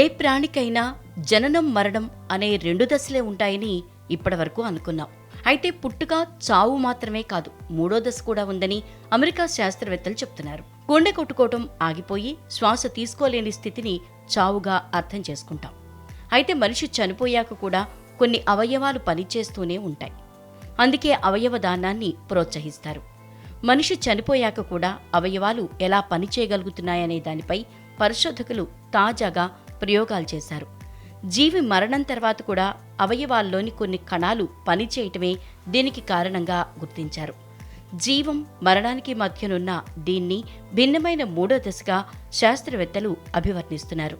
ఏ ప్రాణికైనా జననం మరణం అనే రెండు దశలే ఉంటాయని ఇప్పటివరకు అనుకున్నాం. అయితే పుట్టుక చావు మాత్రమే కాదు మూడో దశ కూడా ఉందని అమెరికా శాస్త్రవేత్తలు చెప్తున్నారు. గుండె కొట్టుకోవటం ఆగిపోయి శ్వాస తీసుకోలేని స్థితిని చావుగా అర్థం చేసుకుంటాం. అయితే మనిషి చనిపోయాక కూడా కొన్ని అవయవాలు పనిచేస్తూనే ఉంటాయి. అందుకే అవయవ దానాన్ని ప్రోత్సహిస్తారు. మనిషి చనిపోయాక కూడా అవయవాలు ఎలా పనిచేయగలుగుతున్నాయనే దానిపై పరిశోధకులు తాజాగా ప్రయోగాలు చేశారు. జీవి మరణం తర్వాత కూడా అవయవాల్లోని కొన్ని కణాలు పనిచేయటమే దీనికి కారణంగా గుర్తించారు. జీవం మరణానికి మధ్యనున్న దీన్ని భిన్నమైన మూడో దశగా శాస్త్రవేత్తలు అభివర్ణిస్తున్నారు.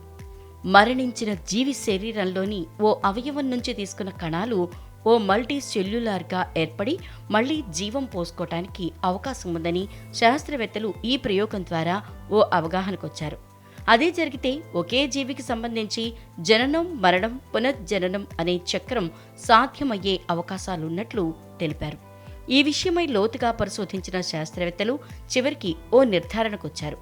మరణించిన జీవి శరీరంలోని ఓ అవయవం నుంచి తీసుకున్న కణాలు ఓ మల్టీ సెల్యులార్గా ఏర్పడి మళ్ళీ జీవం పోసుకోవటానికి అవకాశం ఉందని శాస్త్రవేత్తలు ఈ ప్రయోగం ద్వారా ఓ అవగాహనకొచ్చారు. అదే జరిగితే ఒకే జీవికి సంబంధించి జననం మరణం పునర్జననం అనే చక్రం సాధ్యమయ్యే అవకాశాలున్నట్లు తెలిపారు. ఈ విషయమై లోతుగా పరిశోధించిన శాస్త్రవేత్తలు చివరికి ఓ నిర్ధారణకొచ్చారు.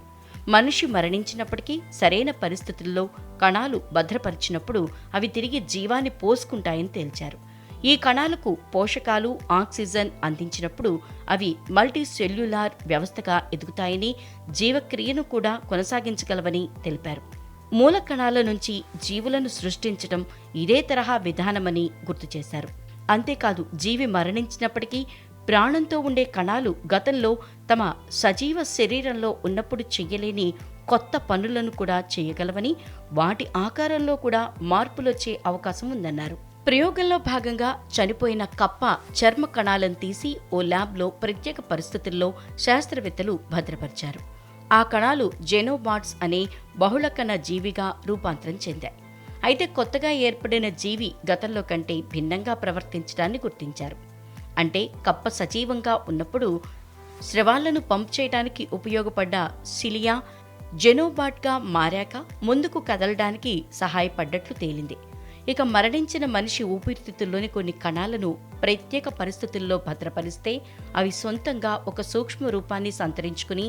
మనిషి మరణించినప్పటికీ సరైన పరిస్థితుల్లో కణాలు భద్రపరిచినప్పుడు అవి తిరిగి జీవాన్ని పోసుకుంటాయని తేల్చారు. ఈ కణాలకు పోషకాలు ఆక్సిజన్ అందించినప్పుడు అవి మల్టీ సెల్యులార్ వ్యవస్థగా ఎదుగుతాయని జీవక్రియను కూడా కొనసాగించగలవని తెలిపారు. మూల కణాల నుంచి జీవులను సృష్టించడం ఇదే తరహా విధానమని గుర్తు చేశారు. అంతేకాదు జీవి మరణించినప్పటికీ ప్రాణంతో ఉండే కణాలు గతంలో తమ సజీవ శరీరంలో ఉన్నప్పుడు చెయ్యలేని కొత్త పనులను కూడా చేయగలవని వాటి ఆకారంలో కూడా మార్పులొచ్చే అవకాశం ఉందన్నారు ప్రయోగంలో భాగంగా చనిపోయిన కప్ప చర్మ కణాలను తీసి ఓ ల్యాబ్లో ప్రత్యేక పరిస్థితుల్లో శాస్త్రవేత్తలు భద్రపరిచారు. ఆ కణాలు జెనోబాట్స్ అనే బహుళకణ జీవిగా రూపాంతరం చెందాయి. అయితే కొత్తగా ఏర్పడిన జీవి గతంలో కంటే భిన్నంగా ప్రవర్తించడాన్ని గుర్తించారు. అంటే కప్ప సజీవంగా ఉన్నప్పుడు స్రవాలను పంప్ చేయడానికి ఉపయోగపడ్డ సిలియా జెనోబాట్గా మారాక ముందుకు కదలడానికి సహాయపడ్డట్లు తేలింది. ఇక మరణించిన మనిషి ఊపిరితిత్తుల్లోని కొన్ని కణాలను ప్రత్యేక పరిస్థితుల్లో భద్రపరిస్తే అవి సొంతంగా ఒక సూక్ష్మ రూపాన్ని సంతరించుకుని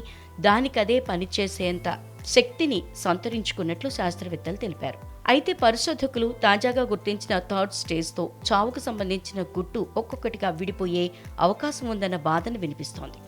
దానికదే పనిచేసేంత శక్తిని సంతరించుకున్నట్లు శాస్త్రవేత్తలు తెలిపారు. అయితే పరిశోధకులు తాజాగా గుర్తించిన థర్డ్ స్టేజ్తో చావుకు సంబంధించిన గుట్టు ఒక్కొక్కటిగా విడిపోయే అవకాశం ఉందన్న బాధను వినిపిస్తోంది.